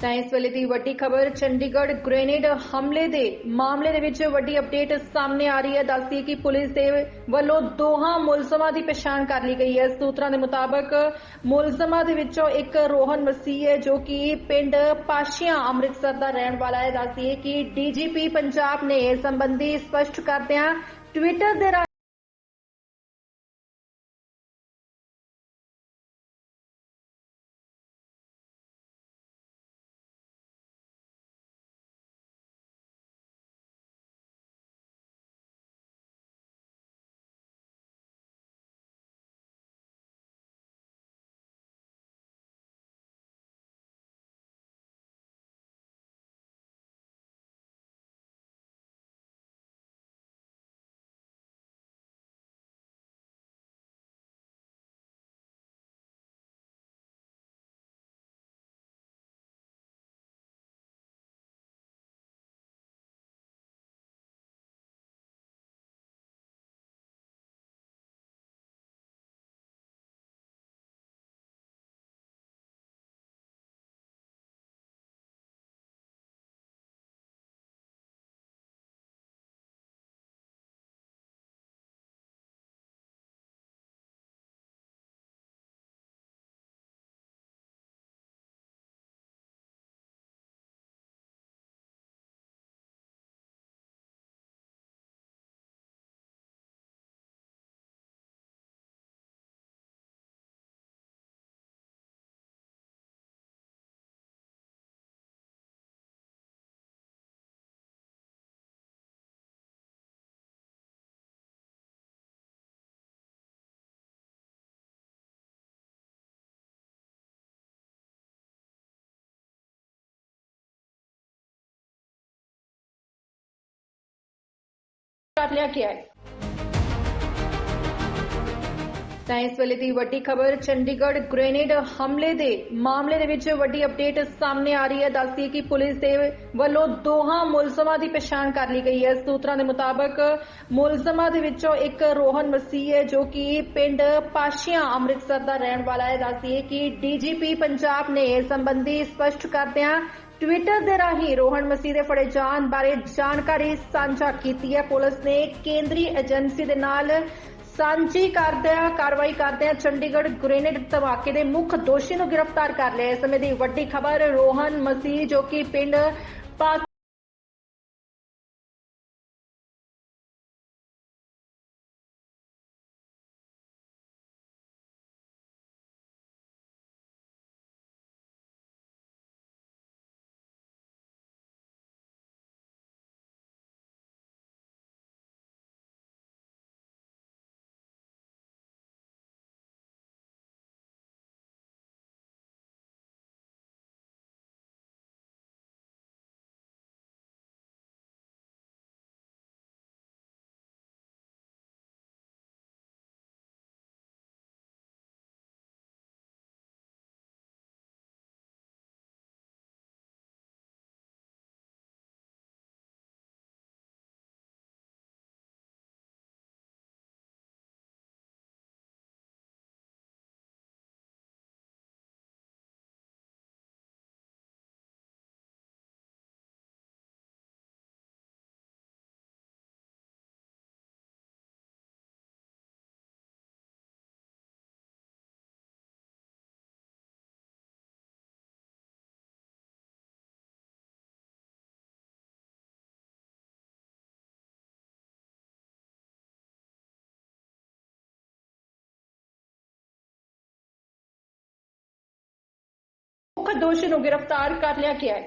ਤਾਂ ਵੇਲੇ ਦੀ ਵੱਡੀ ਖਬਰ, ਚੰਡੀਗੜ੍ਹ ਗ੍ਰੇਨੇਡ ਹਮਲੇ ਦੇ ਮਾਮਲੇ ਦੇ ਵਿੱਚ ਵੱਡੀ ਅਪਡੇਟ ਸਾਹਮਣੇ ਆ ਰਹੀ ਹੈ। ਦੱਸਦੀ ਕਿ ਪੁਲਿਸ ਦੇ ਵੱਲੋਂ ਦੋਹਾਂ ਮੁਲਜ਼ਮਾਂ ਦੀ ਪਛਾਣ ਕਰ ਲਈ ਗਈ ਹੈ। ਸੂਤਰਾਂ ਦੇ ਮੁਤਾਬਕ ਮੁਲਜ਼ਮਾਂ ਦੇ ਵਿੱਚੋਂ ਇੱਕ ਰੋਹਨ ਮਸੀਹ ਹੈ, ਜੋ ਕਿ ਪਿੰਡ ਪਾਸ਼ੀਆਂ, ਅੰਮ੍ਰਿਤਸਰ ਦਾ ਰਹਿਣ ਵਾਲਾ ਹੈ। ਦੱਸਦੀ ਹੈ ਕਿ ਡੀਜੀਪੀ ਪੰਜਾਬ ਨੇ ਇਸ ਸੰਬੰਧੀ ਸਪਸ਼ਟ ਕਰਦਿਆਂ ਟਵਿੱਟਰ ਦੇ ਰਾਹੀਂ ਲਿਆ ਗਿਆ ਹੈ ਤਾਂ ਇਸ ਵੇਲੇ ਦੀ ਵੱਡੀ ਖਬਰ, ਚੰਡੀਗੜ੍ਹ ਗ੍ਰੇਨੇਡ ਹਮਲੇ ਦੇ ਮਾਮਲੇ ਦੇ ਵਿੱਚ ਵੱਡੀ ਅਪਡੇਟ ਸਾਹਮਣੇ ਆ ਰਹੀ ਹੈ। ਦੱਸਦੀ ਹੈ ਕਿ ਪੁਲਿਸ ਦੇ ਵੱਲੋਂ ਦੋਹਾਂ ਮੁਲਜ਼ਮਾਂ ਦੀ ਪਛਾਣ ਕਰ ਲਈ ਗਈ ਹੈ। ਸੂਤਰਾਂ ਦੇ ਮੁਤਾਬਕ ਮੁਲਜ਼ਮਾਂ ਦੇ ਵਿੱਚੋਂ ਇੱਕ ਰੋਹਨ ਮਸੀਹ ਹੈ, ਜੋ ਕਿ ਪਿੰਡ ਪਾਸ਼ੀਆਂ ਅੰਮ੍ਰਿਤਸਰ ਦਾ ਰਹਿਣ ਵਾਲਾ ਹੈ। ਦੱਸਦੀ ਹੈ ਕਿ ਡੀਜੀਪੀ ਪੰਜਾਬ ਨੇ ਇਸ ਸੰਬੰਧੀ ਸਪਸ਼ਟ ਕਰਦਿਆਂ ਟਵਿੱਟਰ ਦੇ ਰਾਹੀਂ ਰੋਹਨ ਮਸੀਹ ਦੇ ਫੜੇ ਜਾਣ ਬਾਰੇ ਜਾਣਕਾਰੀ ਸਾਂਝਾ ਕੀਤੀ ਹੈ। ਪੁਲਿਸ ਨੇ ਕੇਂਦਰੀ ਏਜੰਸੀ ਦੇ ਨਾਲ ਸਾਂਝੀ ਕਰਦਿਆਂ ਕਾਰਵਾਈ ਕਰਦਿਆਂ ਚੰਡੀਗੜ੍ਹ ਗ੍ਰੇਨੇਡ ਧਮਾਕੇ ਦੇ ਮੁੱਖ ਦੋਸ਼ੀ ਨੂੰ ਗ੍ਰਿਫਤਾਰ ਕਰ ਲਿਆ। ਇਸ ਸਮੇਂ ਦੀ ਵੱਡੀ ਖਬਰ ਰੋਹਨ ਮਸੀਹ, ਜੋ ਕਿ ਪਿੰਡ ਪਾ ਦੋਸ਼ੀ ਨੂੰ ਗ੍ਰਿਫਤਾਰ ਕਰ ਲਿਆ ਗਿਆ ਹੈ।